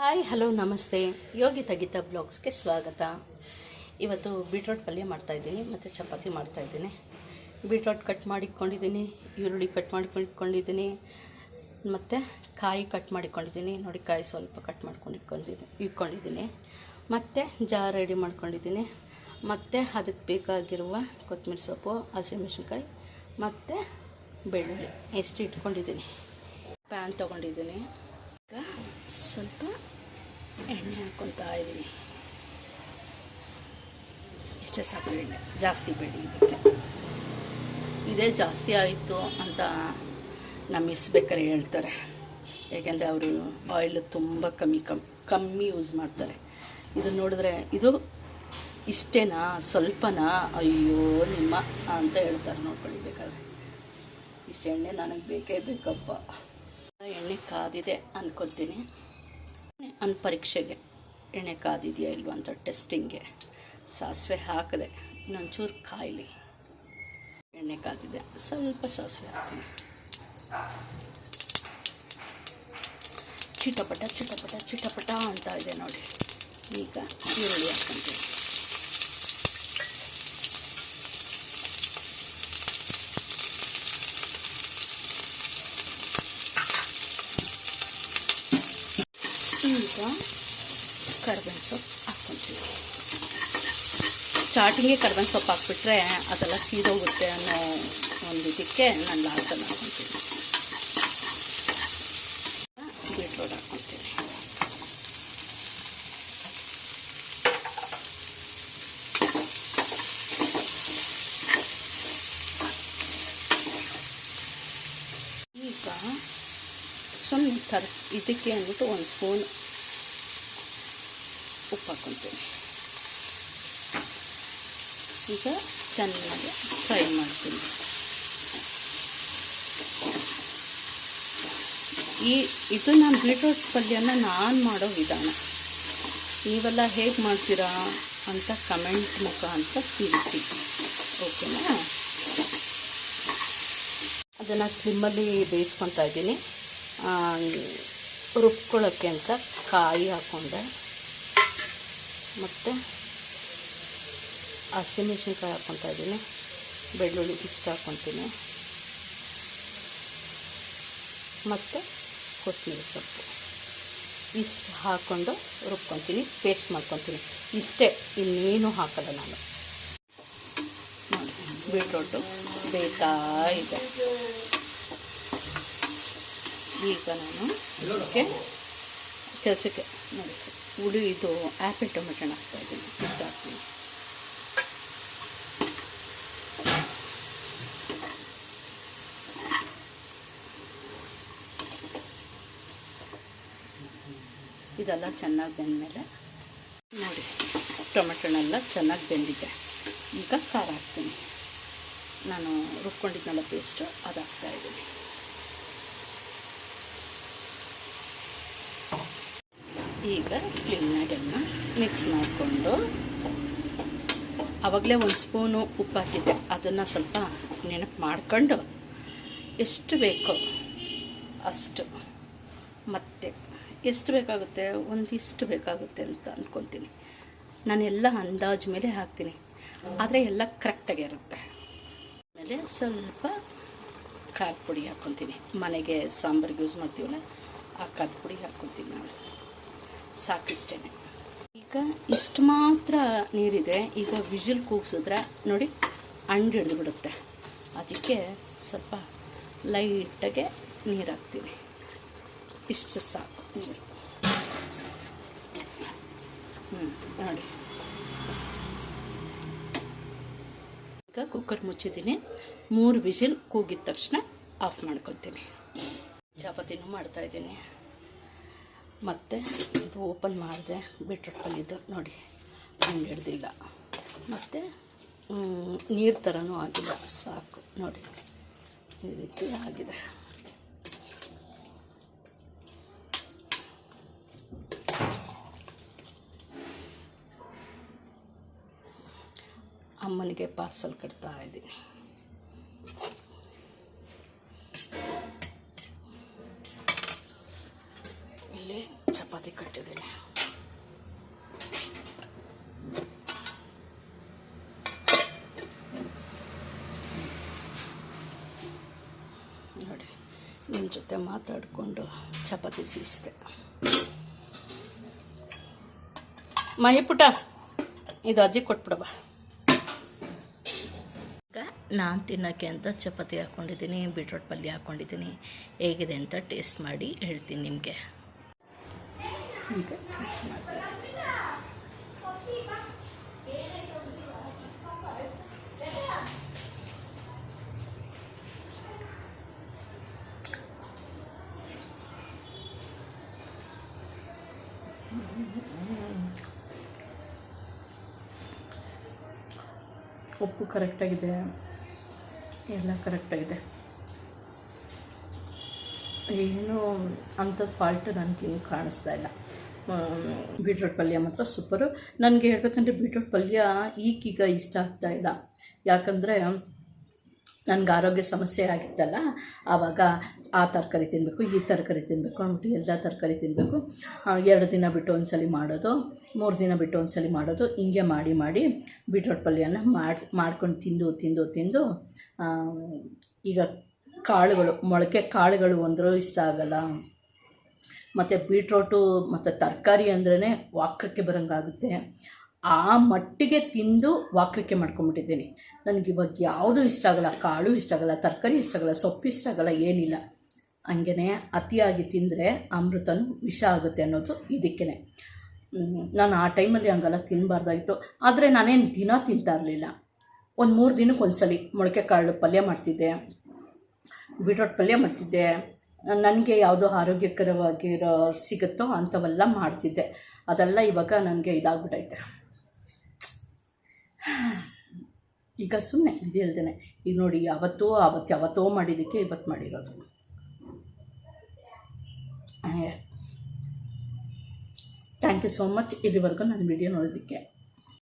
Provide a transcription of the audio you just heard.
Hi, hello, ನಮಸ್ತೆ. ಯೋಗಿ ಗೀತಾ ಬ್ಲಾಗ್ಸ್ಗೆ ಸ್ವಾಗತ. ಇವತ್ತು ಬೀಟ್ರೋಟ್ ಪಲ್ಯ ಮಾಡ್ತಾಯಿದ್ದೀನಿ ಮತ್ತು ಚಪಾತಿ ಮಾಡ್ತಾಯಿದ್ದೀನಿ ಬೀಟ್ರೋಟ್ ಕಟ್ ಮಾಡಿಟ್ಕೊಂಡಿದ್ದೀನಿ ಈರುಳ್ಳಿ ಕಟ್ ಮಾಡಿಕೊಂಡಿಟ್ಕೊಂಡಿದ್ದೀನಿ ಮತ್ತು ಕಾಯಿ ಕಟ್ ಮಾಡಿಕೊಂಡಿದ್ದೀನಿ. ನೋಡಿ, ಕಾಯಿ ಸ್ವಲ್ಪ ಕಟ್ ಮಾಡ್ಕೊಂಡು ಇಟ್ಕೊಂಡಿದ್ದೀನಿ. ಇಟ್ಕೊಂಡಿದ್ದೀನಿ ಮತ್ತು ಜಾ ರೆಡಿ ಮಾಡ್ಕೊಂಡಿದ್ದೀನಿ. ಮತ್ತು ಅದಕ್ಕೆ ಬೇಕಾಗಿರುವ ಕೊತ್ತಂಬರಿ ಸೊಪ್ಪು, ಹಸಿಮೆಣ್ಸಿನ್ಕಾಯಿ, ಮತ್ತು ಬೆಳ್ಳುಳ್ಳಿ. ಎಷ್ಟು ಇಟ್ಕೊಂಡಿದ್ದೀನಿ? ಪ್ಯಾನ್ ತೊಗೊಂಡಿದ್ದೀನಿ. ಸ್ವಲ್ಪ ಎಣ್ಣೆ ಹಾಕ್ಕೊತಾ ಇದ್ದೀನಿ. ಇಷ್ಟೇ ಸಾಕು ಎಣ್ಣೆ, ಜಾಸ್ತಿ ಬೇಡಿ ಇದಕ್ಕೆ. ಇದೇ ಜಾಸ್ತಿ ಆಯಿತು ಅಂತ ನಮ್ಮ ಮಿಸ್ ಬೇಕಾರೆ ಹೇಳ್ತಾರೆ. ಏಕೆಂದರೆ ಅವರು ಆಯಿಲ್ ತುಂಬ ಕಮ್ಮಿ, ಕಮ್, ಕಮ್ಮಿ ಯೂಸ್ ಮಾಡ್ತಾರೆ. ಇದನ್ನು ನೋಡಿದ್ರೆ ಇದು ಇಷ್ಟೇನಾ, ಸ್ವಲ್ಪನಾ? ಅಯ್ಯೋ ನಿಮ್ಮ ಅಂತ ಹೇಳ್ತಾರೆ ನೋಡ್ಕೊಳ್ಳಿ ಬೇಕಾದ್ರೆ. ಇಷ್ಟು ಎಣ್ಣೆ ನನಗೆ ಬೇಕೇ ಬೇಕಪ್ಪ. ಎಣ್ಣೆ ಕಾದಿದೆ ಅನ್ಕೊತೀನಿ. ನನ್ನ ಪರೀಕ್ಷೆಗೆ ಎಣ್ಣೆ ಕಾದಿದೆಯಾ ಇಲ್ವ ಅಂತ ಟೆಸ್ಟಿಂಗ್ಗೆ ಸಾಸಿವೆ ಹಾಕಿದೆ, ಇನ್ನೊಂಚೂರು ಕಾಯಿಲಿ. ಎಣ್ಣೆ ಕಾದಿದೆ, ಸ್ವಲ್ಪ ಸಾಸಿವೆ ಹಾಕ್ತೀನಿ. ಚಿಟಪಟ ಚಿಟಪಟ ಚಿಟಪಟ ಅಂತ ಇದೆ ನೋಡಿ. ಈಗ ಈರುಳ್ಳಿ ಹಾಕ್ಕೊಂತೀನಿ ಈಗ ಕರ್ಬೇವಿನ ಸೊಪ್ಪು ಹಾಕ್ಕೊತೀವಿ ಸ್ಟಾರ್ಟಿಂಗೇ ಕರ್ಬೇವಿನ ಸೊಪ್ಪು ಹಾಕ್ಬಿಟ್ರೆ ಅದೆಲ್ಲ ಸೀದೋಗುತ್ತೆ ಅನ್ನೋ ಒಂದು ಇದಕ್ಕೆ ನಾನು ಲಾಸ್ಟಲ್ಲಿ ಹಾಕ್ಕೊತೀನಿ ಬೀಟ್ರೋಟ್ ಹಾಕ್ಕೊತೀನಿ ಈಗ ಸುಮ್ಮನೆ ಥರ ಇದಕ್ಕೆ ಅಂದ್ಬಿಟ್ಟು ಒಂದು ಸ್ಪೂನ್ ಉಪ್ಪು ಹಾಕ್ಕೊತೀನಿ ಈಗ ಚೆನ್ನಾಗಿ ಫ್ರೈ ಮಾಡ್ತೀನಿ. ಈ ಇದು ನಾನು ಬೀಟ್ರೋಟ್ ಪಲ್ಯನ ನಾನು ಮಾಡೋ ವಿಧಾನ. ನೀವೆಲ್ಲ ಹೇಗೆ ಮಾಡ್ತೀರಾ ಅಂತ ಕಮೆಂಟ್ ಮುಖ ಅಂತ ತಿಳಿಸಿ. ಓಕೆನಾ? ಅದನ್ನು ಸ್ಲಿಮ್ಮಲ್ಲಿ ಬೇಯಿಸ್ಕೊತಾ ಇದ್ದೀನಿ. ರುಬ್ಕೊಳ್ಳೋಕ್ಕೆ ಅಂತ ಕಾಯಿ ಹಾಕ್ಕೊಂಡೆ ಮತ್ತು ಹಸಿಮೆಣ್ಸಿನ್ಕಾಯಿ ಹಾಕ್ಕೊತಾ ಇದ್ದೀನಿ. ಬೆಳ್ಳುಳ್ಳಿ ಇಷ್ಟು ಹಾಕ್ಕೊತೀನಿ. ಮತ್ತು ಕೊತ್ತಂಬರಿ ಸೊಪ್ಪು. ಇಷ್ಟು ಹಾಕ್ಕೊಂಡು ರುಬ್ಕೊತೀನಿ ಪೇಸ್ಟ್ ಮಾಡ್ಕೊತೀನಿ. ಇಷ್ಟೇ, ಇನ್ನೇನು ಹಾಕಲ್ಲ ನಾನು. ನೋಡಿ ಬೀಟ್ರೋಟು ಬೇಯ್ತಾ ಇದೆ. ಈಗ ನಾನು ಕೆಲಸಕ್ಕೆ ನೋಡಿ ಹುಳಿ ಇದು ಆ್ಯಪಲ್ ಟೊಮೆಟೊ ಹಾಕ್ತಾಯಿದ್ದೀನಿ ಇಷ್ಟ ಹಾಕ್ತೀನಿ ಇದೆಲ್ಲ ಚೆನ್ನಾಗಿ ಬೆಂದಮೇಲೆ ನೋಡಿ ಟೊಮೆಟೊನೆಲ್ಲ ಚೆನ್ನಾಗಿ ಬೆಂದಿದೆ. ಈಗ ಖಾರ ಹಾಕ್ತೀನಿ. ನಾನು ರುಬ್ಕೊಂಡಿದ್ನಲ್ಲ ಪೇಸ್ಟು ಅದು ಹಾಕ್ತಾಯಿದ್ದೀನಿ ಈಗ ಕ್ಲೀನಾಗೆಲ್ಲ ಮಿಕ್ಸ್ ಮಾಡಿಕೊಂಡು ಆವಾಗಲೇ ಒಂದು ಸ್ಪೂನು ಉಪ್ಪು ಹಾಕಿದ್ದೆ. ಅದನ್ನು ಸ್ವಲ್ಪ ನೆನಪು ಮಾಡ್ಕೊಂಡು ಎಷ್ಟು ಬೇಕೋ ಅಷ್ಟು. ಮತ್ತೆ ಎಷ್ಟು ಬೇಕಾಗುತ್ತೆ? ಒಂದಿಷ್ಟು ಬೇಕಾಗುತ್ತೆ ಅಂತ ಅಂದ್ಕೊತೀನಿ ನಾನೆಲ್ಲ ಅಂದಾಜು ಮೇಲೆ ಹಾಕ್ತೀನಿ. ಆದರೆ ಎಲ್ಲ ಕರೆಕ್ಟಾಗಿ ಇರುತ್ತೆ. ಆಮೇಲೆ ಸ್ವಲ್ಪ ಖಾರದ ಪುಡಿ ಹಾಕ್ಕೊತೀನಿ. ಮನೆಗೆ ಸಾಂಬಾರಿಗೆ ಯೂಸ್ ಮಾಡ್ತೀವಲ್ಲ, ಆ ಖಾರದ ಪುಡಿ ಹಾಕ್ಕೊತೀನಿ ನಾನು. ಸಾಕಿಷ್ಟೇ ಈಗ ಇಷ್ಟು ಮಾತ್ರ ನೀರಿದೆ. ಈಗ ವಿಜಿಲ್ ಕೂಗಿಸಿದ್ರೆ ನೋಡಿ ಅಂಡು ಹಿಡಿದು ಬಿಡುತ್ತೆ. ಅದಕ್ಕೆ ಸ್ವಲ್ಪ ಲೈಟಾಗೆ ನೀರು ಹಾಕ್ತೀನಿ. ಇಷ್ಟು ಸಾಕು ನೀರು. ಹ್ಞೂ ನೋಡಿ. ಈಗ ಕುಕ್ಕರ್ ಮುಚ್ಚಿದ್ದೀನಿ. ಮೂರು ವಿಜಿಲ್ ಕೂಗಿದ ತಕ್ಷಣ ಆಫ್ ಮಾಡ್ಕೊತೀನಿ. ಚಪಾತಿನೂ ಮಾಡ್ತಾಯಿದ್ದೀನಿ ಮತ್ತು ಇದು ಓಪನ್ ಮಾಡಿದೆ ಬೀಟ್ರೋಟ್ ಪಲ್ಯದ್ದು ನೋಡಿ, ಹಂಗೆ ಹಿಡ್ದಿಲ್ಲ. ಮತ್ತು ನೀರು ಥರನೂ ಆಗಿಲ್ಲ ಸಾಕು, ನೋಡಿ, ಈ ರೀತಿ ಆಗಿದೆ. ಅಮ್ಮನಿಗೆ ಪಾರ್ಸಲ್ ಕಟ್ತಾ ಇದ್ದೀನಿ. ಜೊತೆ ಮಾತಾಡಿಕೊಂಡು ಚಪಾತಿ ಸೀಸ್ದೆ. ಮಹಿ ಪುಟ ಇದು ಅಜ್ಜಿ ಕೊಟ್ಬಿಡವ ಈಗ ನಾನು ತಿನ್ನೋಕ್ಕೆ ಅಂತ ಚಪಾತಿ ಹಾಕ್ಕೊಂಡಿದ್ದೀನಿ ಬೀಟ್ರೋಟ್ ಪಲ್ಯ ಹಾಕ್ಕೊಂಡಿದ್ದೀನಿ ಹೇಗಿದೆ ಅಂತ ಟೇಸ್ಟ್ ಮಾಡಿ ಹೇಳ್ತೀನಿ ನಿಮಗೆ. ಈಗ ಟೇಸ್ಟ್ ಮಾಡ್ತೀನಿ. ಉಪ್ಪು ಕರೆಕ್ಟಾಗಿದೆ. ಎಲ್ಲ ಕರೆಕ್ಟಾಗಿದೆ. ಏನು ಅಂಥ ಫಾಲ್ಟ್ ನನಗೆ ಕಾಣಿಸ್ತಾ ಇಲ್ಲ. ಬೀಟ್ರೋಟ್ ಪಲ್ಯ ಮಾತ್ರ ಸೂಪರು ನನಗೆ ಹೇಳ್ಬೇಕಂದ್ರೆ ಬೀಟ್ರೋಟ್ ಪಲ್ಯ ಈಗೀಗ ಇಷ್ಟ ಆಗ್ತಾ ಇಲ್ಲ. ಯಾಕಂದರೆ ನನಗೆ ಆರೋಗ್ಯ ಸಮಸ್ಯೆ ಆಗಿತ್ತಲ್ಲ, ಆವಾಗ ಆ ತರಕಾರಿ ತಿನ್ನಬೇಕು ಈ ತರಕಾರಿ ತಿನ್ನಬೇಕು ಅಂದ್ಬಿಟ್ಟು ಎಲ್ಲ ತರಕಾರಿ ತಿನ್ನಬೇಕು ಎರಡು ದಿನ ಬಿಟ್ಟು ಒಂದ್ಸಲಿ ಮಾಡೋದು, ಮೂರು ದಿನ ಬಿಟ್ಟು ಒಂದ್ಸಲಿ ಮಾಡೋದು, ಹಿಂಗೆ ಮಾಡಿ ಮಾಡಿ ಬೀಟ್ರೋಟ್ ಪಲ್ಯನ ಮಾಡಿ ಮಾಡ್ಕೊಂಡು ತಿಂದು ತಿಂದು ತಿಂದು ಈಗ ಕಾಳುಗಳು, ಮೊಳಕೆ ಕಾಳುಗಳು ಒಂದರೂ ಇಷ್ಟ ಆಗಲ್ಲ. ಮತ್ತು ಬೀಟ್ರೋಟು, ಮತ್ತು ತರಕಾರಿ ಅಂದ್ರೇ ವಾಕ್ರಕ್ಕೆ ಬರೋಂಗಾಗುತ್ತೆ. ಆ ಮಟ್ಟಿಗೆ ತಿಂದು ವಾಕ್ರಕ್ಕೆ ಮಾಡ್ಕೊಂಬಿಟ್ಟಿದ್ದೀನಿ. ನನಗೆ ಇವಾಗ ಯಾವುದೂ ಇಷ್ಟ ಆಗಲ್ಲ, ಕಾಳು ಇಷ್ಟ ಆಗಲ್ಲ, ತರಕಾರಿ ಇಷ್ಟ ಆಗಲ್ಲ, ಸೊಪ್ಪು ಇಷ್ಟ ಆಗಲ್ಲ, ಏನಿಲ್ಲ. ಹಂಗೇ ಅತಿಯಾಗಿ ತಿಂದರೆ ಅಮೃತನು ವಿಷ ಆಗುತ್ತೆ ಅನ್ನೋದು ಇದಕ್ಕೇ ನಾನು ಆ ಟೈಮಲ್ಲಿ ಹಂಗೆಲ್ಲ ತಿನ್ನಬಾರ್ದಾಗಿತ್ತು ಆದರೆ ನಾನೇನು ದಿನ ತಿಂತಾ ಇರಲಿಲ್ಲ. ಒಂದು ಮೂರು ದಿನಕ್ಕೆ ಒಂದ್ಸಲಿ ಮೊಳಕೆ ಕಾಳು ಪಲ್ಯ ಮಾಡ್ತಿದ್ದೆ. ಬೀಟ್ರೋಟ್ ಪಲ್ಯ ಮಾಡ್ತಿದ್ದೆ. ನನಗೆ ಯಾವುದೋ ಆರೋಗ್ಯಕರವಾಗಿರೋ ಸಿಗುತ್ತೋ ಅಂಥವೆಲ್ಲ ಮಾಡ್ತಿದ್ದೆ. ಅದೆಲ್ಲ ಇವಾಗ ನನಗೆ ಇದಾಗ್ಬಿಟ್ಟೈತೆ ಈಗ ಸುಮ್ಮನೆ ಇದು ಹೇಳ್ದೇನೆ. ಈಗ ನೋಡಿ, ಯಾವತ್ತೋ, ಆವತ್ತು ಯಾವತ್ತೋ ಮಾಡಿದ್ದಕ್ಕೆ ಇವತ್ತು ಮಾಡಿರೋದು. ಥ್ಯಾಂಕ್ ಯು ಸೋ ಮಚ್ ಇಲ್ಲಿವರೆಗೂ ನನ್ನ ವಿಡಿಯೋ ನೋಡೋದಕ್ಕೆ